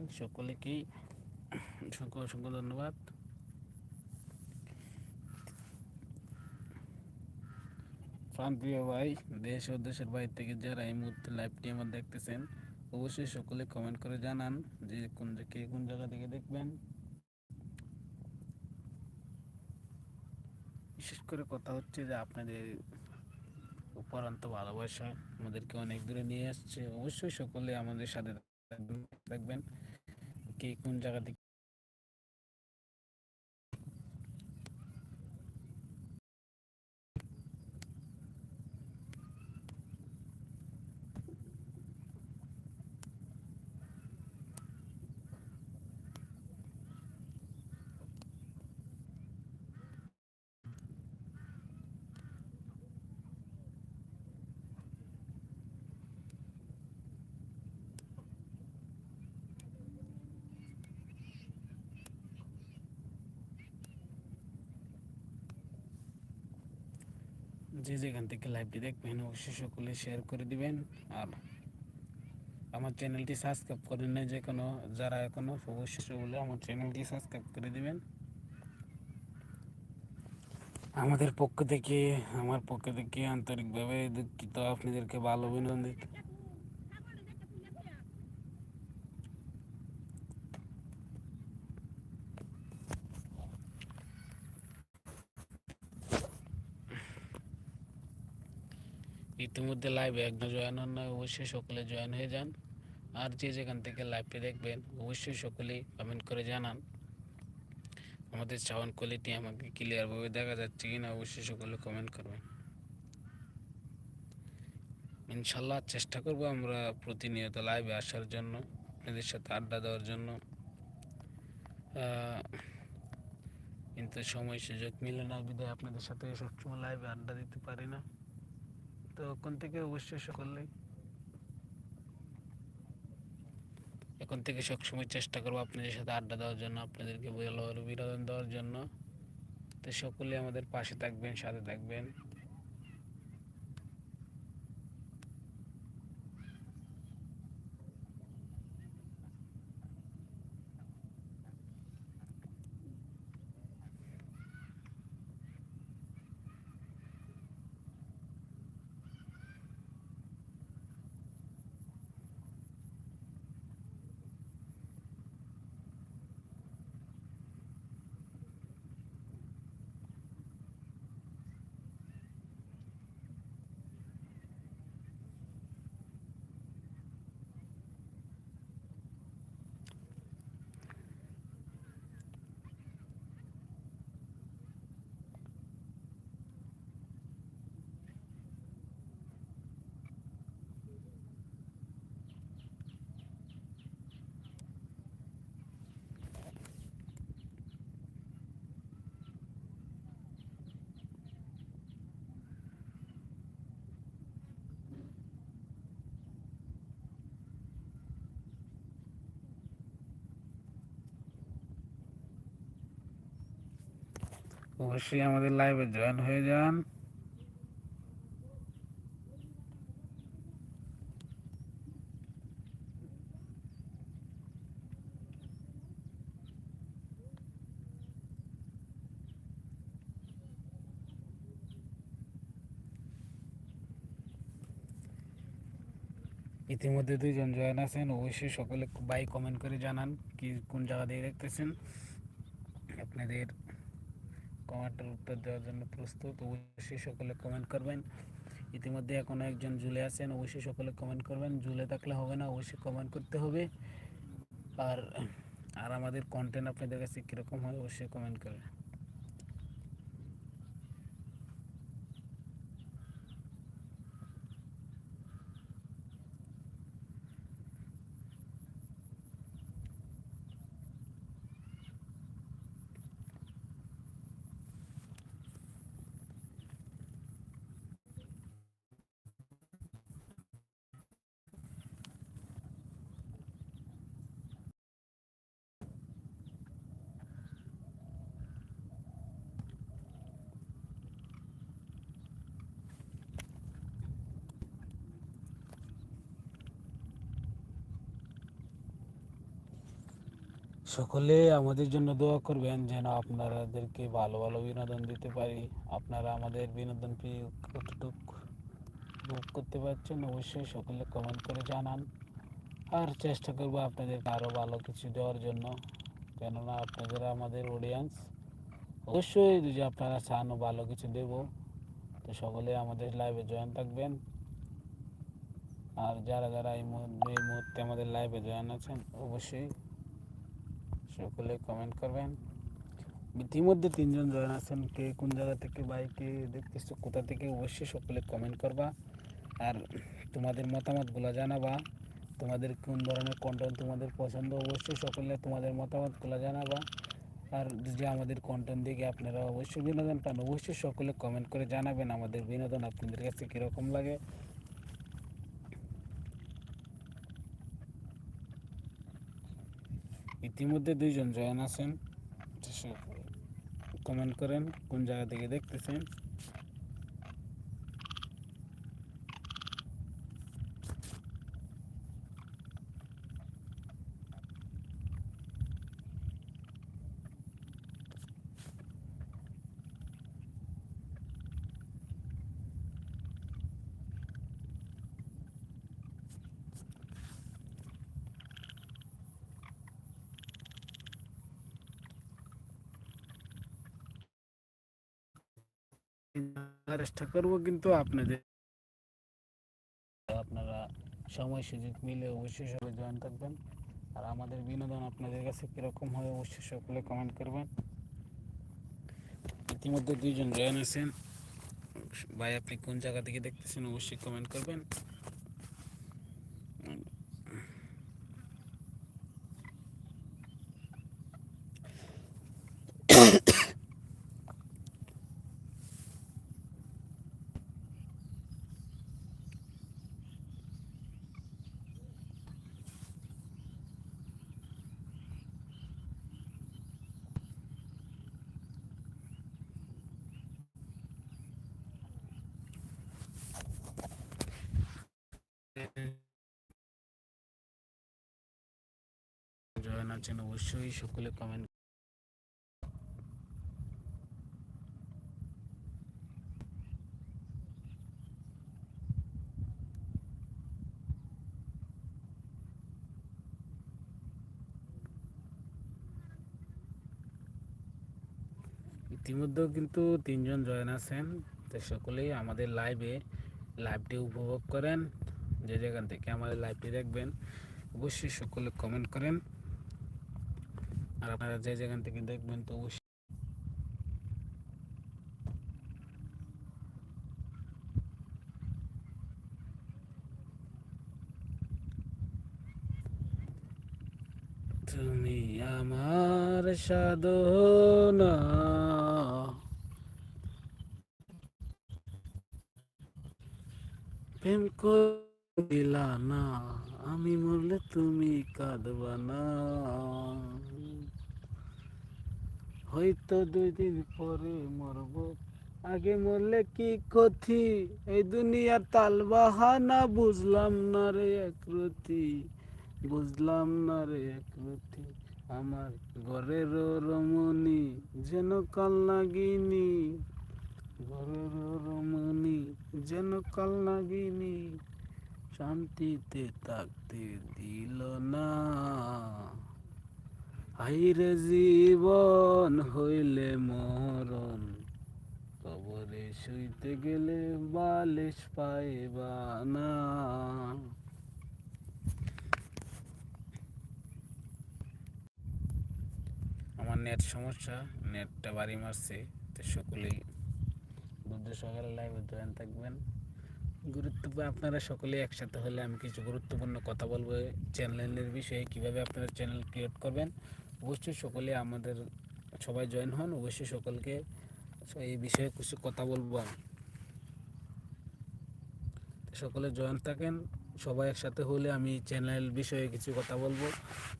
দেখতেছেন সকলেকেই অসংখ্য অসংখ্য ধন্যবাদ। প্রান্তীয় ভাই, দেশ ও দেশের বাইরে থেকে যারা এই মুহূর্তে লাইভটি আমার দেখতেছেন, অবশ্যই সকলে কমেন্ট করে জানান যে কোন কে কোন জায়গা থেকে দেখবেন। বিশেষ করে কথা হচ্ছে যে আপনাদের উপরান্ত ভালোবাসা আমাদেরকে অনেক দূরে নিয়ে আসছে। অবশ্যই সকলে আমাদের সাথে থাকবেন। কে কোন জায়গা যে যেখান থেকে লাইভটি দেখবেন, অবশ্যই সকলে শেয়ার করে দিবেন। আর আমার চ্যানেলটি সাবস্ক্রাইব করেন না যে কোনো, যারা এখনও, অবশ্যই বলে আমার চ্যানেলটি সাবস্ক্রাইব করে দিবেন। আমাদের পক্ষ থেকে, আমার পক্ষ থেকে আন্তরিকভাবে দুঃখিত। আপনাদেরকে ভালো বিনোদন দিতে ইতিমধ্যে লাইভে একজন জয়েন হন না অবশ্যই সকলে জয়েন হয়ে যান। আর যে যেখান থেকে লাইভটি দেখবেন, অবশ্যই সকলেই কমেন্ট করে জানান। আমাদের সাউন্ড কোয়ালিটি আমাকে ক্লিয়ারভাবে দেখা যাচ্ছে কি না অবশ্যই সকলে কমেন্ট করবেন। ইনশাল্লাহ চেষ্টা করব আমরা প্রতিনিয়ত লাইভে আসার জন্য, আপনাদের সাথে আড্ডা দেওয়ার জন্য। কিন্তু সময় সুযোগ মিলে না বিধায় আপনাদের সাথে সবসময় লাইভে আড্ডা দিতে পারি না। তো এখন থেকে অবশ্যই সকলেই এখন থেকে সবসময় চেষ্টা করব আপনাদের সাথে আড্ডা দেওয়ার জন্য, আপনাদেরকে ভালো বিনোদন দেওয়ার জন্য। তো সকলে আমাদের পাশে থাকবেন, সাথে থাকবেন। অবশ্যই আমাদের লাইভে জয়েন হয়ে যান। ইতিমধ্যে দুইজন জয়েন আছেন, অবশ্যই সকলে বাই কমেন্ট করে জানান কি, কোন জায়গা দিয়ে দেখতেছেন। আপনাদের কমেন্টের উত্তর দেওয়ার জন্য প্রস্তুত। অবশ্যই সকলে কমেন্ট করবেন। ইতিমধ্যে এখনও একজন জুলে আছেন, অবশ্যই সকলে কমেন্ট করবেন। জুলে থাকলে হবে না, অবশ্যই কমেন্ট করতে হবে। আর আর আমাদের কন্টেন্ট আপনাদের কাছে কীরকম হয়, অবশ্যই কমেন্ট করবেন। সকলে আমাদের জন্য দোয়া করবেন যেন আপনাদেরকে ভালো ভালো বিনোদন দিতে পারি। আপনারা আমাদের বিনোদন পেয়ে কতটুকু ভোগ করতে পারছেন অবশ্যই সকলে কমেন্ট করে জানান। আর চেষ্টা করব আপনাদেরকে আরও ভালো কিছু দেওয়ার জন্য। কেননা আপনাদের আমাদের অডিয়েন্স অবশ্যই যদি আপনারা চান ভালো কিছু দেব, তো সকলে আমাদের লাইভে জয়েন থাকবেন। আর যারা যারা এই মুহূর্তে আমাদের লাইভে জয়েন আছেন, অবশ্যই সকলে কমেন্ট করবেন। ইতিমধ্যে তিনজন জয়েন আছেন, কে কোন জায়গা থেকে বাইকে দেখতেছো, কোথা থেকে, অবশ্যই সকলে কমেন্ট করবা। আর তোমাদের মতামতগুলো জানাবা। তোমাদের কোন ধরনের কন্টেন্ট তোমাদের পছন্দ, অবশ্যই সকলে তোমাদের মতামতগুলো জানাবা। আর যদি আমাদের কন্টেন্ট দেখে আপনারা অবশ্যই বিনোদন পান, অবশ্যই সকলে কমেন্ট করে জানাবেন আমাদের বিনোদন আপনাদের কাছে কীরকম লাগে। ইতিমধ্যে দুইজন জয়েন আছেন কমেন্ট করেন কোন জায়গা থেকে দেখতেছেন। চেষ্টা করব কিন্তু আপনাদের আপনারা সময় সুযোগ মিলে অবশ্যই সবাই জয়েন থাকবেন আর আমাদের বিনোদন আপনাদের কাছে কীরকম হয় অবশ্যই সকলে কমেন্ট করবেন। ইতিমধ্যে দুইজন জয়েন আছেন। ভাই, আপনি কোন জায়গা থেকে দেখতেছেন অবশ্যই কমেন্ট করবেন। জয়েন আছেন অবশ্যই সকলে কমেন্ট ইতিমধ্যেও কিন্তু তিনজন জয়েন আছেন। তো সকলেই আমাদের লাইভে লাইভটি উপভোগ করেন। যে যেখান থেকে আমাদের লাইভটি দেখবেন, অবশ্যই সকলে কমেন্ট করেন। আর আপনারা যে যেখান থেকে দেখবেন তো অবশ্যই তুমি আমার সাধনা। প্রেম দিলা না, আমি মরলে তুমি কাঁদবা না। হয়তো দুই দিন পরে মরব। আগে মরলে কি কথি এই দুনিয়ার তাল বাহানা বুঝলাম না রে একরতি বুঝলাম না রে একরতি আমার ঘরের রমণী যেন কাল নাগিনী। ঘরের রমণী যেন কাল নাগিনী। শান্তিতে থাকতে দিল না। হাইরে জীবন হইলে মরণ, কবরে শুইতে গেলে বালিশ পাইবা না। আমার নেট সমস্যা, নেটটা বাড়ি মারছে, তো সকলেই বুদ্ধ সকালে লাইভে জয়েন থাকবেন। গুরুত্বপূর্ণ, আপনারা সকলে একসাথে হলে আমি কিছু গুরুত্বপূর্ণ কথা বলব চ্যানেলের বিষয়ে, কীভাবে আপনারা চ্যানেল ক্রিয়েট করবেন অবশ্যই সকলে আমাদের সবাই জয়েন হন, অবশ্যই সকলকে এই বিষয়ে কিছু কথা বলব আমি। সকলে জয়েন থাকেন, সবাই একসাথে হলে আমি চ্যানেল বিষয়ে কিছু কথা বলব।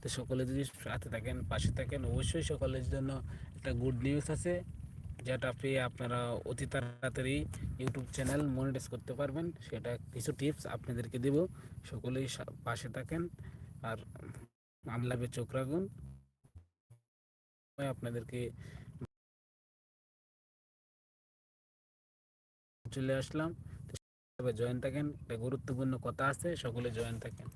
তো সকলে যদি সাথে থাকেন, পাশে থাকেন, অবশ্যই সকলের জন্য একটা গুড নিউজ আছে, যেটা পেয়ে আপনারা অতি তাড়াতাড়ি ইউটিউব চ্যানেল মনিটাইজ করতে পারবেন। সেটা কিছু টিপস আপনাদেরকে দেব। সকলেই পাশে থাকেন আর আমলাবে চোখ রাখুন। আপনাদেরকে চলে আসলাম। জয়েন থাকেন। একটা গুরুত্বপূর্ণ কথা আছে সকলে জয়েন থাকেন।